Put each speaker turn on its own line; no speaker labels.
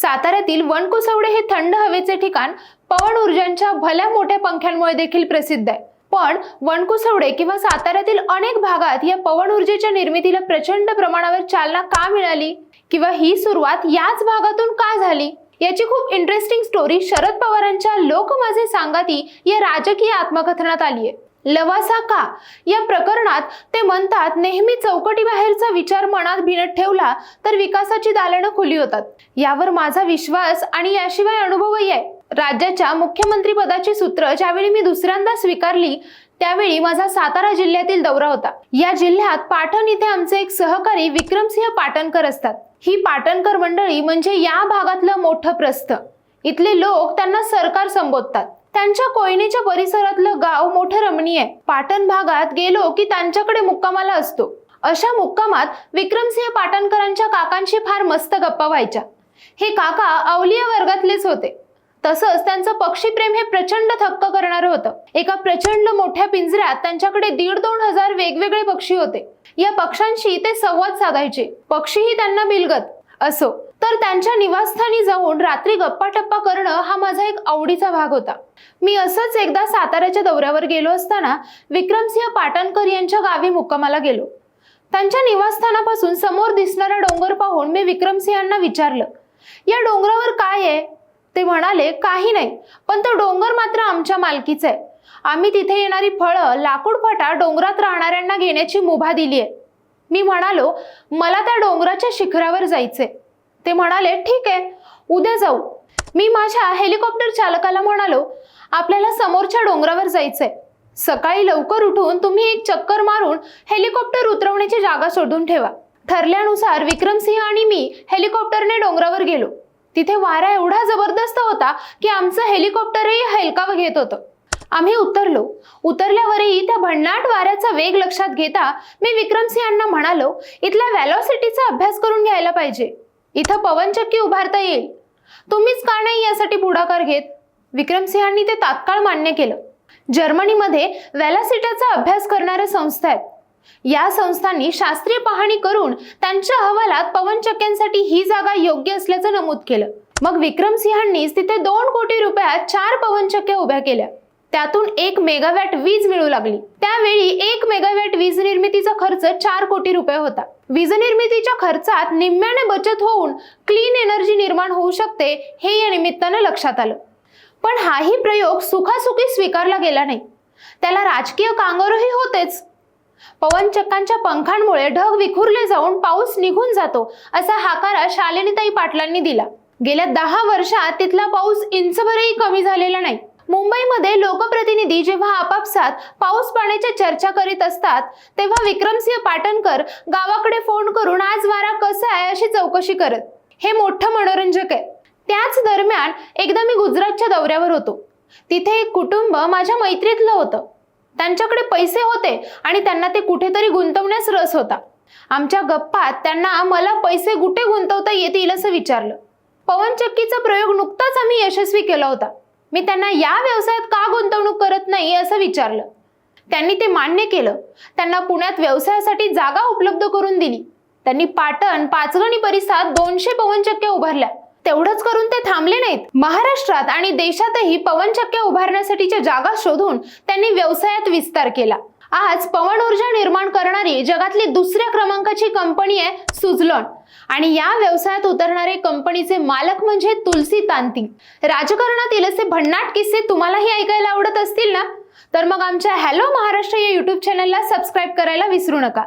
साताऱ्यातील वनकुसवडे हे थंड हवेचे ठिकाण पवन ऊर्जांच्या भल्या मोठ्या पंख्यांमुळे देखील प्रसिद्ध आहे. पण वनकुसवडे किंवा साताऱ्यातील अनेक भागात या पवन ऊर्जेच्या निर्मितीला प्रचंड प्रमाणावर चालना का मिळाली? किंवा ही सुरुवात याच भागातून का झाली? याची खूप इंटरेस्टिंग स्टोरी शरद पवारांच्या लोक माझे सांगाती या राजकीय आत्मकथनात आली आहे लवासा का या प्रकरणात ते म्हणतात नेहमी चौकटी बाहेरचा विचार मनात भिनत ठेवला तर विकासाची दालनं खुली होतात. यावर माझा विश्वास आणि याशिवाय अनुभवही आहे. राज्याच्या मुख्यमंत्री पदाची सूत्र ज्यावेळी मी दुसऱ्यांदा स्वीकारली त्यावेळी माझा सातारा जिल्ह्यातील दौरा होता. या जिल्ह्यात पाटण इथे आमचे एक सहकारी विक्रमसिंह पाटणकर असतात. ही पाटणकर मंडळी म्हणजे या भागातलं मोठं प्रस्थ. इथले लोक त्यांना सरकार संबोधतात. त्यांच्या कोयनेच्या परिसरातलं गाव मोठं रमणीय. पाटण भागात गेलो की त्यांच्याकडे मुक्कामाला असतो. अशा मुक्कामात विक्रमसिंह पाटणकरांच्या काकांशी फार मस्त गप्पा व्हायच्या. हे काका अवलिया वर्गातलेच होते. तसंच त्यांचं पक्षीप्रेम हे प्रचंड थक्क करणारं होतं. एका प्रचंड मोठ्या पिंजऱ्यात त्यांच्याकडे दीड दोन हजार वेगवेगळे पक्षी होते. या पक्ष्यांशी ते संवाद साधायचे. पक्षीही त्यांना बिलगत असो तर त्यांच्या निवासस्थानी जाऊन रात्री गप्पा टप्पा करणं हा माझा एक आवडीचा भाग होता. मी असंच एकदा साताऱ्याच्या दौऱ्यावर गेलो असताना विक्रमसिंह पाटणकर यांच्या गावी मुक्कामाला गेलो. त्यांच्या निवासस्थानापासून समोर दिसणारा डोंगर पाहून मी विक्रमसिंहांना विचारलं या डोंगरावर काय आहे? ते म्हणाले काही नाही पण तो डोंगर मात्र आमच्या मालकीचा आहे. आम्ही तिथे येणारी फळं लाकूड फटा डोंगरात राहणाऱ्यांना घेण्याची मुभा दिली आहे मी म्हणालो मला त्या डोंगराच्या शिखरावर जायचंय. ते म्हणाले ठीक आहे उद्या जाऊ. मी माझ्या हेलिकॉप्टर चालकाला म्हणालो आपल्याला समोरच्या डोंगरावर जायचंय. सकाळी लवकर उठून तुम्ही एक चक्कर मारून हेलिकॉप्टर उतरवण्याची जागा शोधून ठेवा. ठरल्यानुसार विक्रमसिंह आणि मी हेलिकॉप्टरने डोंगरावर गेलो. तिथे वारा एवढा जबरदस्त होता की आमचं हेलिकॉप्टरही हेलकावं घेत होतं. आम्ही उतरलो. उतरल्यावरही त्या भन्नाट वाऱ्याचा वेग लक्षात घेता मी विक्रमसिंहांना म्हणालो इथल्या व्हॅलॉसिटीचा अभ्यास करून घ्यायला पाहिजे. इथं पवनचक्की उभारता येईल. तुम्हीच का नाही यासाठी पुढाकार घेत? विक्रमसिंहांनी ते तात्काळ मान्य केलं. जर्मनीमध्ये व्हॅलासिटाचा अभ्यास करणाऱ्या संस्था आहेत. या संस्थांनी शास्त्रीय पाहणी करून त्यांच्या अहवालात पवनचक्क्यांसाठी ही जागा योग्य असल्याचं नमूद केलं. मग विक्रमसिंहांनीच तिथे दोन कोटी रुपयात चार पवनचक्क्या उभ्या केल्या. त्यातून एक मेगावॅट वीज मिळू लागली. त्यावेळी एक मेगावॅट वीज निर्मितीचा खर्च चार कोटी रुपये होता. वीज निर्मितीच्या खर्चात निम्म्याने बचत होऊन क्लीन एनर्जी निर्माण होऊ शकते हे या निमित्तानं लक्षात आलं. पण हाही प्रयोग सुखासुखी स्वीकारला गेला नाही. त्याला राजकीय कांगारूही होतेच. पवनचक्कांच्या पंखांमुळे ढग विखुरले जाऊन पाऊस निघून जातो असा हाकारा शालिनीताई पाटलांनी दिला. गेल्या दहा वर्षात तिथला पाऊस इंचभरही कमी झालेला नाही. मुंबईमध्ये लोकप्रतिनिधी जेव्हा आपापसात पाऊस पाण्याच्या चर्चा करीत असतात तेव्हा विक्रमसिंह पाटणकर गावाकडे फोन करून आज वारा कसा आहे? अशी चौकशी करत. हे मोठं मनोरंजक आहे. त्याच दरम्यान एकदा मी गुजरातच्या दौऱ्यावर होतो. तिथे एक कुटुंब माझ्या मैत्रीतलं होतं. त्यांच्याकडे पैसे होते आणि त्यांना ते कुठेतरी गुंतवण्यास रस होता. आमच्या गप्पात त्यांना मला पैसे कुठे गुंतवता येतील असं विचारलं. पवनचक्कीचा प्रयोग नुकताच आम्ही यशस्वी केला होता. मी त्यांना या व्यवसायात का गुंतवणूक करत नाही असं विचारलं. त्यांनी ते मान्य केलं. त्यांना पुण्यात व्यवसायासाठी जागा उपलब्ध करून दिली. त्यांनी पाटण पाचगणी परिसरात दोनशे पवनचक्क्या उभारल्या. तेवढंच करून ते थांबले नाहीत. महाराष्ट्रात आणि देशातही पवनचक्क्या उभारण्यासाठीच्या जागा शोधून त्यांनी व्यवसायात विस्तार केला. आज पवन ऊर्जा निर्माण करणारी जगातली दुसऱ्या क्रमांकाची कंपनी आहे सुझलॉन. आणि या व्यवसायात उतरणारे कंपनीचे मालक म्हणजे तुलसी तांती. राजकारणातील असे भन्नाट किस्से तुम्हालाही ऐकायला आवडत असतील ना? तर मग आमच्या हॅलो महाराष्ट्र या युट्यूब चॅनलला सबस्क्राईब करायला विसरू नका.